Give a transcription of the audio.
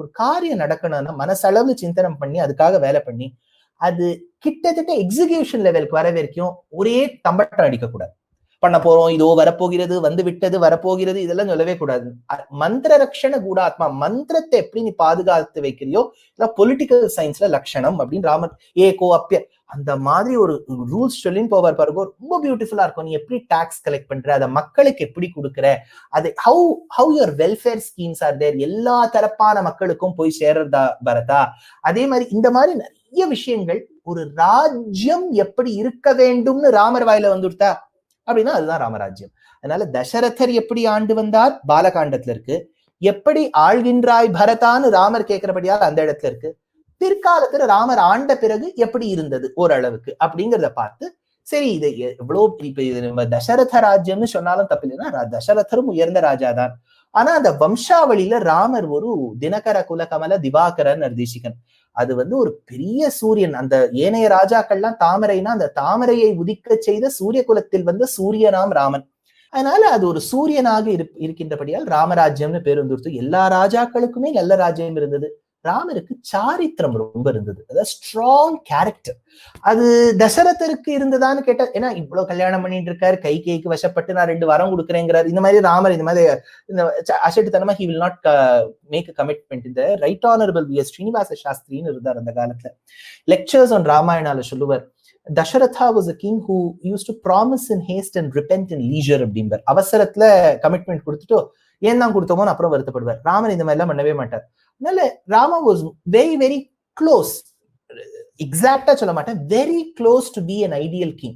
ஒரு காரியம் நடக்கணும்னா மனசளவு சிந்தனம் பண்ணி அதுக்காக வேலை பண்ணி அது கிட்டத்தட்ட எக்ஸிகியூஷன் லெவலுக்கு வர வரைக்கும் ஒரே தம்பட்டம் அடிக்க கூடாது பண்ண போறோம் இதோ வரப்போகிறது வந்து விட்டது வரப்போகிறது இதெல்லாம் சொல்லவே கூடாது. மந்திர ரக்ஷண கூடாத்மா மந்திரத்தை எப்படி நீ பாதுகாத்து வைக்கிறியோ பொலிட்டிக்கல் சயின்ஸ்ல லட்சணம் அப்படின்னு ராமர் ஏ கோ அப்பிய அந்த மாதிரி ஒரு ரூல்ஸ் சொல்லின்னு போவார் பாருங்க ரொம்ப பியூட்டிஃபுல்லா இருக்கும். நீ எப்படி டாக்ஸ் கலெக்ட் பண்ற அதை மக்களுக்கு எப்படி கொடுக்குற அது how how your welfare schemes are there எல்லா தரப்பான மக்களுக்கும் போய் சேர்றதா பரதா அதே மாதிரி இந்த மாதிரி நிறைய விஷயங்கள் ஒரு ராஜ்யம் எப்படி இருக்க வேண்டும்னு ராமர் வாயில வந்துட்டா அப்படின்னா அதுதான் ராமராஜ்யம். அதனால தசரதர் எப்படி ஆண்டு வந்தார்? பாலகாண்டத்துல இருக்கு. எப்படி ஆழ்கின்றாய் பரதான்னு ராமர் கேட்கிறபடியால் அந்த இடத்துல இருக்கு. பிற்காலத்துல ராமர் ஆண்ட பிறகு எப்படி இருந்தது? ஓரளவுக்கு அப்படிங்கிறத பார்த்து சரி இது எவ்வளோ எவ்வளவு இப்ப இது நம்ம தசரத ராஜ்யம்னு சொன்னாலும் தப்பு இல்லைன்னா தசரதரும் உயர்ந்த ராஜா தான் ஆனா அந்த வம்சாவளியில ராமர் ஒரு தினகர குலகமல திவாகரன் நிர்தேசிகன் அது வந்து ஒரு பெரிய சூரியன். அந்த ஏனைய ராஜாக்கள்லாம் தாமரைனா அந்த தாமரையை உதிக்க செய்த சூரிய குலத்தில் வந்த சூரியனாம் ராமன். அதனால அது ஒரு சூரியனாக இரு- இருக்கின்றபடியால் ராமராஜ்யம்னு பேர் வந்துருத்து எல்லா ராஜாக்களுக்குமே நல்ல ராஜ்யம் இருந்தது. ராமருக்கு சாரித்திரம் ரொம்ப இருந்தது. அதாவது ஸ்ட்ராங் கேரக்டர் அது தசரதருக்கு இருந்ததான்னு கேட்டா ஏன்னா இவ்வளவு கல்யாணம் பண்ணிட்டு இருக்காரு கை கைக்கு வசப்பட்டு நான் ரெண்டு வரம் கொடுக்குறேங்கிறாரு. இந்த மாதிரி ராமர் இந்த மாதிரி இந்த அசட்டுத்தனமா he will not make a commitment இந்த right honourable V S Srinivasa சாஸ்திரின்னு இருந்தார் அந்த காலத்துல. லெக்சர்ஸ் ஆன் ராமாயணால சொல்லுவார். Dasaratha was a king who used to promise in haste and repent in leisure அப்படிம்பார். அவசரத்துல கமிட்மெண்ட் கொடுத்துட்டு ஏன் தான் கொடுத்தோமோன்னு அப்புறம் வருத்தப்படுவார். ராமன் இந்த மாதிரிலாம் பண்ணவே மாட்டார். அதனால Rama was very very close எக்ஸாக்டா சொல்ல மாட்டேன். Very close to be an ideal king